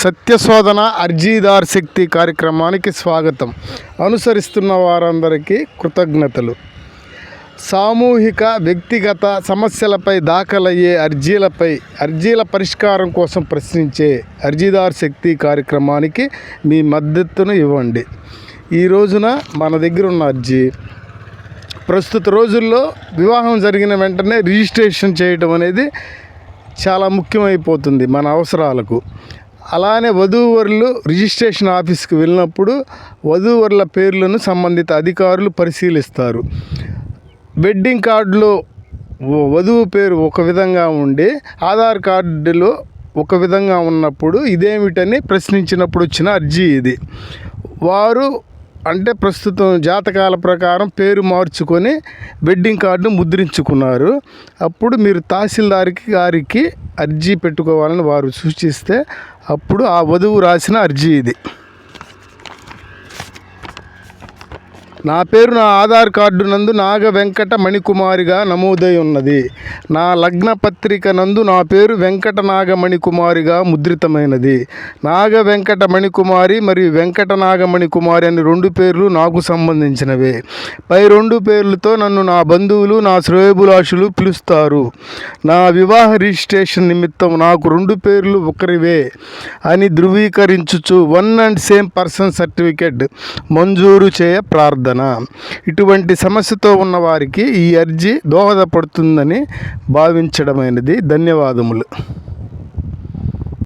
సత్యశోధన అర్జీదార్ శక్తి కార్యక్రమానికి స్వాగతం. అనుసరిస్తున్న వారందరికీ కృతజ్ఞతలు. సామూహిక వ్యక్తిగత సమస్యలపై దాఖలయ్యే అర్జీలపై అర్జీల పరిష్కారం కోసం ప్రశ్నించే అర్జీదార్ శక్తి కార్యక్రమానికి మీ మద్దతును ఇవ్వండి. ఈ రోజున మన దగ్గర ఉన్న అర్జీ ప్రస్తుత రోజుల్లో వివాహం జరిగిన వెంటనే రిజిస్ట్రేషన్ చేయడం అనేది చాలా ముఖ్యమైపోతుంది మన అవసరాలకు. అలానే వధూవరులు రిజిస్ట్రేషన్ ఆఫీస్కి వెళ్ళినప్పుడు వధూవరుల పేర్లను సంబంధిత అధికారులు పరిశీలిస్తారు. వెడ్డింగ్ కార్డులో వధువు పేరు ఒక విధంగా ఉండి ఆధార్ కార్డులో ఒక విధంగా ఉన్నప్పుడు ఇదేమిటని ప్రశ్నించినప్పుడు వచ్చిన అర్జీ ఇది. వారు అంటే ప్రస్తుతం జాతకాల ప్రకారం పేరు మార్చుకొని వెడ్డింగ్ కార్డును ముద్రించుకున్నారు. అప్పుడు మీరు తహసీల్దార్కి గారికి అర్జీ పెట్టుకోవాలని వారు సూచిస్తే అప్పుడు ఆ వధువు రాసిన అర్జీ ఇది. నా పేరు నా ఆధార్ కార్డు నందు నాగ వెంకట మణికుమారిగా నమోదై ఉన్నది. నా లగ్న పత్రిక నందు నా పేరు వెంకట నాగ మణికుమారిగా ముద్రితమైనది. నాగ వెంకట మణికుమారి మరియు వెంకట నాగ మణికుమారి అని రెండు పేర్లు నాకు సంబంధించినవే. పై రెండు పేర్లతో నన్ను నా బంధువులు నా శ్రేయబులాషులు పిలుస్తారు. నా వివాహ రిజిస్ట్రేషన్ నిమిత్తం నాకు రెండు పేర్లు ఒకరివే అని ధృవీకరించుచు one and same person certificate మంజూరు చేయ ప్రార్థన. ఇటువంటి సమస్యతో ఉన్న వారికి ఈ అర్జీ దోహదపడుతుందని భావించడమైనది. ధన్యవాదములు.